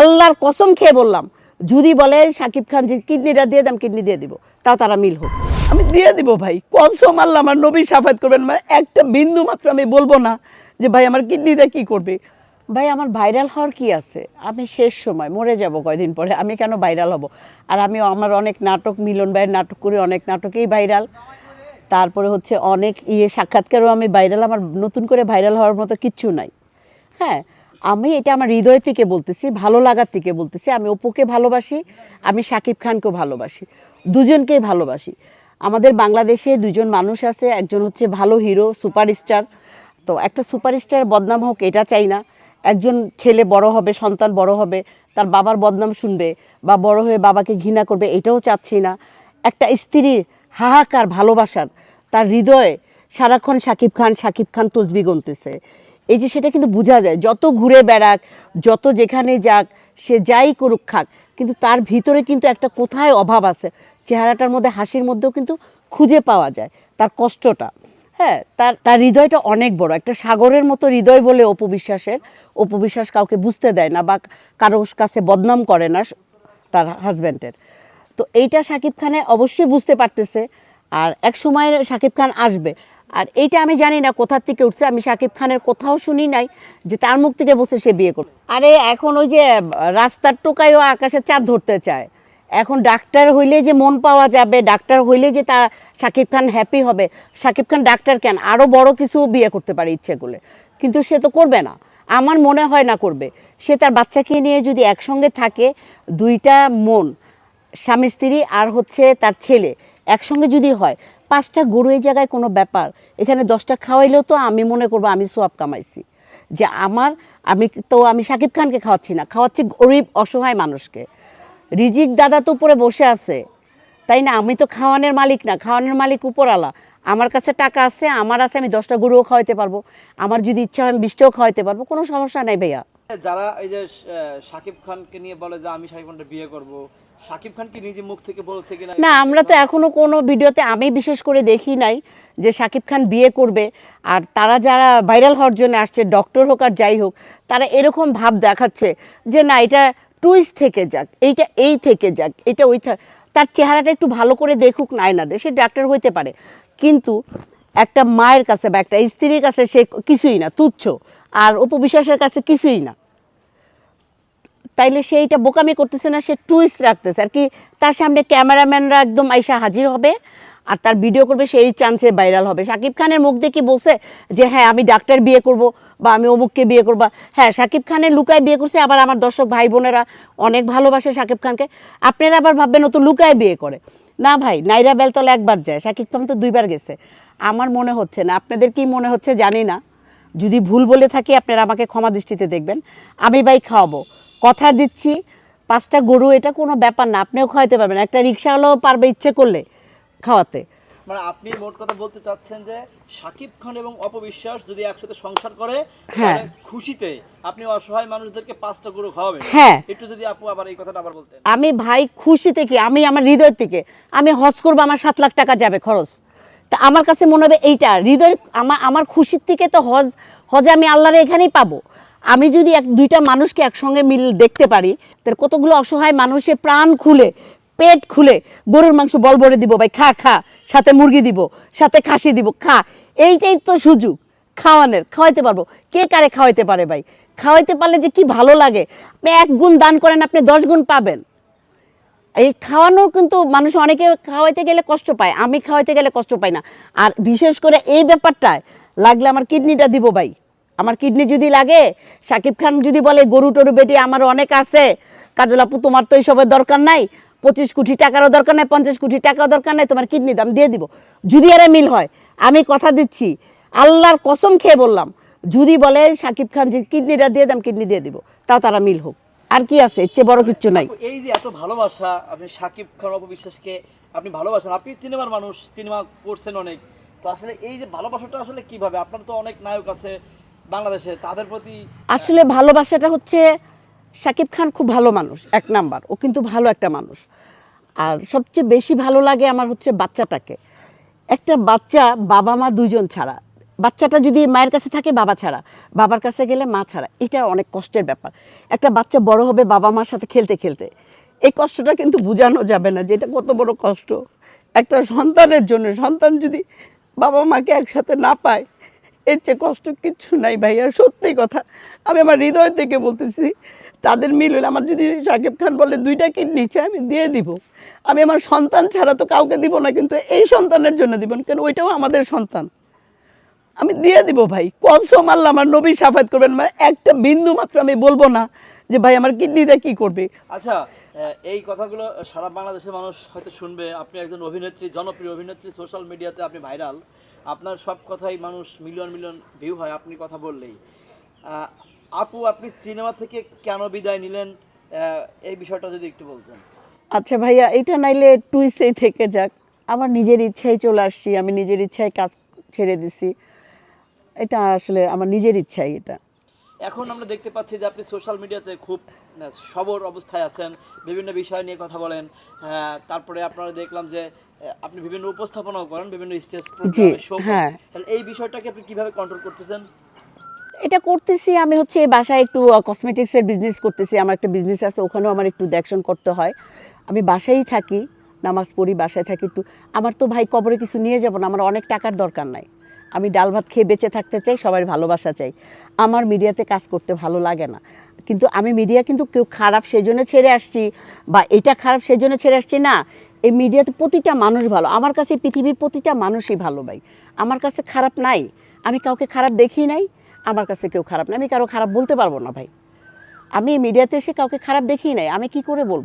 আল্লাহর কসম খেয়ে বললাম যদি বলে সাকিব খান যে কিডনিটা দিয়ে দাম কিডনি দিয়ে দিব তাও তারা মিল হোক। আমি দিয়ে দিব ভাই কসম আল্লাহ আমার নবী সাফাত করবেন একটা বিন্দু মাত্র আমি বলব না যে ভাই আমার কিডনিটা কি করবে? ভাই আমার ভাইরাল হওয়ার কি আছে? আমি শেষ সময় মরে যাব কয়দিন পরে আমি কেন ভাইরাল হব? আর আমি আমার অনেক নাটক মিলন ভাইয়ের নাটক করি অনেক নাটকেই ভাইরাল। তারপরে হচ্ছে অনেক ইয়ে সাক্ষাৎকারও আমি ভাইরাল আমার নতুন করে ভাইরাল হওয়ার মতো কিচ্ছু নাই। হ্যাঁ আমি এটা আমার হৃদয় থেকে বলতেছি, ভালো লাগার থেকে বলতেছি। আমি অপুকে ভালোবাসি, আমি শাকিব খানকেও ভালোবাসি, দুজনকেই ভালোবাসি। আমাদের বাংলাদেশে দুজন মানুষ আছে, একজন হচ্ছে ভালো হিরো, সুপারস্টার। তো একটা সুপারস্টার বদনাম হোক, এটা চাই না। একজন ছেলে বড় হবে, সন্তান বড় হবে, তার বাবার বদনাম শুনবে বা বড় হয়ে বাবাকে ঘৃণা করবে, এটাও চাচ্ছি না। একটা স্ত্রীর হাহাকার, ভালোবাসার, তার হৃদয়ে সারাক্ষণ শাকিব খান শাকিব খান তসবি গুনতেছে এই যে সেটা কিন্তু বোঝা যায়, যত ঘুরে বেড়াক, যত যেখানে যাক, সে যাই করুক খাক, কিন্তু তার ভিতরে কিন্তু একটা কোথায় অভাব আছে? চেহারাটার মধ্যে, হাসির মধ্যেও কিন্তু খুঁজে পাওয়া যায়, তার কষ্টটা। হ্যাঁ তার তার হৃদয়টা অনেক বড়, একটা সাগরের মতো হৃদয় বলে অপবিশ্বাসের অপবিশ্বাস কাউকে বুঝতে দেয় না বা কারোর কাছে বদনাম করে না তার হাজব্যান্ডের। তো এইটা শাকিব খানে অবশ্যই বুঝতে পারতেছে। আর এক সময় শাকিব খান আসবে আর এইটা আমি জানি না কোথার থেকে উঠছে, আমি শাকিব খানের কোথাও শুনি নাই যে তার মুখ থেকে বসে সে বিয়ে করবে। আরে এখন ওই যে, রাস্তার টোকায়ও আকাশে চাঁদ ধরতে চায়। এখন ডাক্তার হইলে যে মন পাওয়া যাবে, ডাক্তার হইলে যে তা শাকিব খান হ্যাপি হবে। শাকিব খান ডাক্তার কেন? আরও বড় কিছু বিয়ে করতে পারে ইচ্ছে করলে। কিন্তু সে তো করবে না। আমার মনে হয় না করবে। সে তার বাচ্চাকে নিয়ে যদি একসঙ্গে থাকে, দুইটা মন, স্বামী স্ত্রী আর হচ্ছে তার ছেলে, একসঙ্গে যদি হয় পাঁচটা গরু এই জায়গায় কোনো ব্যাপার। এখানে দশটা খাওয়াইলেও তো আমি মনে করব আমি সোয়াব কামাইছি। যে আমার, আমি তো আমি সাকিব খানকে খাওয়াচ্ছি না, খাওয়াচ্ছি গরিব, অসহায় মানুষকে। রিজিক দাদা তো উপরে বসে আছে। তাই না? আমি তো খাওয়ানোর মালিক না, খাওয়ানোর মালিক উপরওয়ালা। আমার কাছে টাকা আছে, আমার আছে, আমি দশটা গরুও খাওয়াইতে পারব। আমার যদি ইচ্ছা হয় আমি বিশটাও খাওয়াইতে পারব, কোনো সমস্যা নাই ভাইয়া। যারা এই যে শাকিব খানকে নিয়ে বলে যে আমি শাকিব খানটা বিয়ে করব, শাকিব খান কি নিজে মুখ থেকে বলছে কিনা? না, আমরা তো এখনও কোনো ভিডিওতে আমি বিশেষ করে দেখি নাই যে শাকিব খান বিয়ে করবে। আর তারা যারা ভাইরাল হওয়ার জন্য আসছে, ডক্টর হোক আর যাই হোক, তারা এরকম ভাব দেখাচ্ছে যে না, এটা টুইস্ট থেকে যাক, এইটা এই থেকে যাক, এটা ওই তার চেহারাটা একটু ভালো করে দেখুক নাই না দে সে ডাক্তার হইতে পারে। কিন্তু একটা মায়ের কাছে বা একটা স্ত্রীর কাছে সে কিছুই না, তুচ্ছ। আর উপবিশ্বাসের কাছে কিছুই না। তাইলে সে এইটা বোকামি করতেছে না, সে টুইস্ট রাখতেছে। আর কি তার সামনে ক্যামেরাম্যানরা একদম আইসা হাজির হবে আর তার ভিডিও করবে, সেই চান্সে ভাইরাল হবে। শাকিব খানের মুখ দেখে বলছে যে হ্যাঁ আমি ডাক্তার বিয়ে করব বা আমি অমুককে বিয়ে করব। হ্যাঁ শাকিব খানের লুকায় বিয়ে করছে আবার আমার দর্শক ভাই বোনেরা অনেক ভালোবাসে শাকিব খানকে। আপনারা আবার ভাববেন ও তো লুকায় বিয়ে করে। না ভাই, নাইরা বেলতলা একবার যায়, শাকিব খান তো দুইবার গেছে। আমার মনে হচ্ছে না, আপনাদের কি মনে হচ্ছে জানি না। যদি ভুল বলে থাকি আপনারা আমাকে ক্ষমা দৃষ্টিতে দেখবেন। আমি ভাই খাওয়াবো। কথা দিচ্ছি পাঁচটা গরু এটা কোনো ব্যাপার না আপনিও খাওয়াতে পারবেন। একটা রিক্সাওয়ালাও পারবে ইচ্ছে করলে খাওয়াতে। মানে আপনি মোট কথা বলতে চাচ্ছেন যে শাকিব খান এবং অপবিশ্বাস যদি একসাথে সংসার করে হ্যাঁ। খুশিতে আপনি অসহায় মানুষদেরকে পাঁচটা গরু খাওয়াবেন। হ্যাঁ। একটু যদি আপু আবার এই কথাটা আবার বলতেন। আমি ভাই খুশি থেকে আমি আমার হৃদয় থেকে আমি হজ করব আমার সাত লাখ টাকা যাবে খরচ। তা আমার কাছে মনে হবে এইটা হৃদয় আমার আমার খুশির থেকে তো হজ, হজে আমি আল্লাহরে এখানেই পাবো। আমি যদি এক, দুইটা মানুষকে একসঙ্গে মিল দেখতে পারি, তাহলে কতগুলো অসহায় মানুষে প্রাণ খুলে, পেট খুলে গরুর মাংস বল ভরে দিব, ভাই, খা খা, সাথে মুরগি দিব, সাথে খাসি দিব, খা। এইটাই তো সুযোগ, খাওয়ানোর, খাওয়াইতে পারব। কে কারে খাওয়াইতে পারে, ভাই? খাওয়াইতে পারলে যে কি ভালো লাগে। আপনি এক গুণ দান করেন, আপনি দশ গুণ পাবেন। এই খাওয়ানোর কিন্তু মানুষ অনেকে খাওয়াইতে গেলে কষ্ট পায়, আমি খাওয়াইতে গেলে কষ্ট পাই না। আর বিশেষ করে এই ব্যাপারটায় লাগলে আমার কিডনিটা দিব ভাই। আমার কিডনি যদি লাগে, সাকিব খান যদি বলে, গরু টরু বেটি আমার অনেক আছে, কাজল আপু, তোমার তো এইসবের দরকার নাই, পঁচিশ কোটি টাকারও দরকার নাই, পঞ্চাশ কোটি টাকাও দরকার নাই, তোমার কিডনি দাম দিয়ে দিব। যদি আরে মিল হয়, আমি কথা দিচ্ছি, আল্লাহর কসম খেয়ে বললাম, যদি বলে সাকিব খান যে কিডনিটা দিয়ে দাম কিডনি দিয়ে দিব, তাও তারা মিল হোক। আর কি আছে? এর চেয়ে বড় কিচ্ছু নাই। এই যে এত ভালোবাসা আপনি শাকিব খান অপবিশ্বাসকে আপনি ভালোবাসেন। আপনি সিনেমার মানুষ সিনেমা করছেন অনেক। তো আসলে এই যে ভালোবাসাটা আসলে কীভাবে? আপনার তো অনেক নায়ক আছে বাংলাদেশে তাদের প্রতি আসলে ভালোবাসাটা হচ্ছে শাকিব খান খুব ভালো মানুষ এক নাম্বার। ও কিন্তু ভালো একটা মানুষ। আর সবচেয়ে বেশি ভালো লাগে আমার হচ্ছে বাচ্চাটাকে। একটা বাচ্চা বাবা মা দুজন ছাড়া। বাচ্চাটা যদি মায়ের কাছে থাকে, বাবা ছাড়া। বাবার কাছে গেলে মা ছাড়া। এটা অনেক কষ্টের ব্যাপার। একটা বাচ্চা বড় হবে, বাবা মার সাথে খেলতে খেলতে। এই কষ্টটা কিন্তু বোঝানো যাবে না যে এটা কত বড় কষ্ট। একটা সন্তানের জন্য, সন্তান যদি বাবা মাকে একসাথে না পায়, এর চেয়ে কষ্ট কিচ্ছু নাই ভাইয়া, সত্যি কথা। আমি আমার হৃদয় থেকে বলতেছি, তাদের মিল হলে আমার যদি সাকিব খান বলে দুইটা কিডনি চাই আমি দিয়ে দিব। আমি আমার সন্তান ছাড়া তো কাউকে দিব না, কিন্তু এই সন্তানের জন্য দিব কেন ওইটাও আমাদের সন্তান। আমি দিয়ে দিব ভাই। কসম আল্লাহ আমার নবী সাফাত করবেন একটা বিন্দু মাত্র আমি বলব না যে ভাই আমার কিডনিটা কি করবে। আচ্ছা এই কথাগুলো সারা বাংলাদেশের মানুষ হয়তো শুনবে। আপনি একজন অভিনেত্রী জনপ্রিয় অভিনেত্রী সোশ্যাল মিডিয়াতে আপনি ভাইরাল আপনার সব কথাই মানুষ মিলিয়ন মিলিয়ন ভিউ হয় আপনি কথা বললেই। আপু আপনি সিনেমা থেকে কেন বিদায় নিলেন? এই বিষয়টা যদি একটু বলতেন। আচ্ছা ভাইয়া এটা নাইলে টুইসেই থেকে যাক। আমার নিজের ইচ্ছায় চলে আসছি আমি নিজের ইচ্ছায় কাজ ছেড়ে দিছি। এটা আসলে আমার নিজের ইচ্ছাই এটা। এখন আমরা দেখতে পাচ্ছি যে আপনি সোশ্যাল মিডিয়াতে খুব সবর অবস্থায় আছেন বিভিন্ন বিষয় নিয়ে কথা বলেন তারপরে আপনারা দেখলাম যে আপনি বিভিন্ন উপস্থাপনাও করেন বিভিন্ন স্টেজ প্রোগ্রামে শো হ্যাঁ। তাহলে এই বিষয়টাকে আপনি কীভাবে কন্ট্রোল করতেছেন? এটা করতেছি আমি হচ্ছে এই বাসায় একটু কসমেটিক্সের বিজনেস করতেছি আমার একটা বিজনেস আছে ওখানেও আমার একটু দেখশন করতে হয়। আমি বাসায়ই থাকি নামাজ পড়ি বাসায় থাকি একটু। আমার তো ভাই কবরে কিছু নিয়ে যাব না আমার অনেক টাকার দরকার নাই। আমি ডাল ভাত খেয়ে বেঁচে থাকতে চাই, সবার ভালোবাসা চাই। আমার মিডিয়াতে কাজ করতে ভালো লাগে না। কিন্তু আমি মিডিয়া কিন্তু কেউ খারাপ সেই জন্য ছেড়ে আসছি বা এটা খারাপ সেই জন্য ছেড়ে আসছি না। এই মিডিয়াতে প্রতিটা মানুষ ভালো। আমার কাছে পৃথিবীর প্রতিটা মানুষই ভালো ভাই। আমার কাছে খারাপ নাই। আমি কাউকে খারাপ দেখি নাই। আমার কাছে কেউ খারাপ না আমি কারও খারাপ বলতে পারব না ভাই। আমি মিডিয়াতে এসে কাউকে খারাপ দেখি নাই। আমি কি করে বলব?